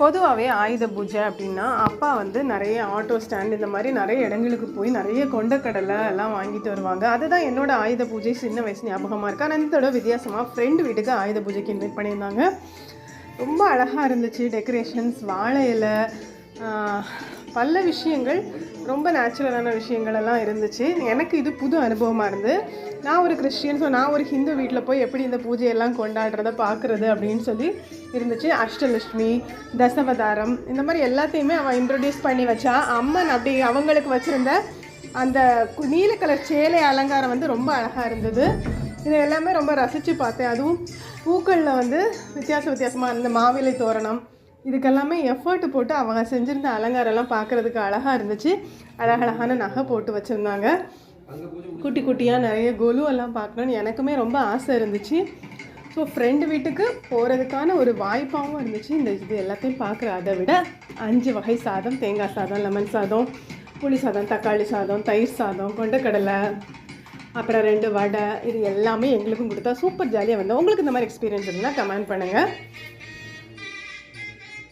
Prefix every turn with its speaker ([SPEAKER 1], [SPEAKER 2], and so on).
[SPEAKER 1] பொதுவாகவே ஆயுத பூஜை அப்படின்னா அப்பா வந்து நிறைய ஆட்டோ ஸ்டாண்ட் இந்த மாதிரி நிறைய இடங்களுக்கு போய் நிறைய கொண்டக்கடலை எல்லாம் வாங்கிட்டு வருவாங்க. அதுதான் என்னோட ஆயுத பூஜை. சின்ன வயசு ஞாபகமாக இருக்குது ஆனால் இந்த வித்தியாசமாக ஃப்ரெண்டு வீட்டுக்கு ஆயுத பூஜைக்கு இன்வைட் பண்ணியிருந்தாங்க. ரொம்ப அழகாக இருந்துச்சு. டெக்கரேஷன்ஸ் வாழை இலை பல விஷயங்கள் ரொம்ப நேச்சுரலான விஷயங்கள் எல்லாம் இருந்துச்சு. எனக்கு இது புது அனுபவமாக இருந்து நான் ஒரு கிறிஸ்டியன் ஸோ நான் ஒரு ஹிந்து வீட்டில் போய் எப்படி இந்த பூஜையெல்லாம் கொண்டாடுறத பார்க்குறது அப்படின்னு சொல்லி இருந்துச்சு. அஷ்டலட்சுமி தசவதாரம் இந்த மாதிரி எல்லாத்தையுமே அவன் இன்ட்ரடியூஸ் பண்ணி வச்சா அம்மன் அப்படி அவங்களுக்கு வச்சுருந்த அந்த நீல கலர் சேலை அலங்காரம் வந்து ரொம்ப அழகாக இருந்தது. இது எல்லாமே ரொம்ப ரசித்து பார்த்தேன். அதுவும் பூக்களில் வந்து வித்தியாச வித்தியாசமாக இருந்த மாவிலை தோரணம் இதுக்கெல்லாமே எஃபர்ட் போட்டு அவங்க செஞ்சுருந்த அலங்காரம்லாம் பார்க்குறதுக்கு அழகாக இருந்துச்சு. அழகழகான நகை போட்டு வச்சுருந்தாங்க. குட்டி குட்டியாக நிறைய கொலு எல்லாம் பார்க்கணுன்னு எனக்குமே ரொம்ப ஆசை இருந்துச்சு. ஸோ ஃப்ரெண்டு வீட்டுக்கு போகிறதுக்கான ஒரு வாய்ப்பாகவும் இருந்துச்சு. இந்த இது எல்லாத்தையும் பார்க்குற அதை விட அஞ்சு வகை சாதம் தேங்காய் சாதம் லெமன் சாதம் புளி சாதம் தக்காளி சாதம் தயிர் சாதம் கொண்டக்கடலை அப்புறம் ரெண்டு வடை இது எல்லாமே எங்களுக்கும் கொடுத்தா சூப்பர் ஜாலியாக வந்தோம் உங்களுக்கு இந்த மாதிரி எக்ஸ்பீரியன்ஸ் இருந்தால் கமெண்ட் பண்ணுங்கள்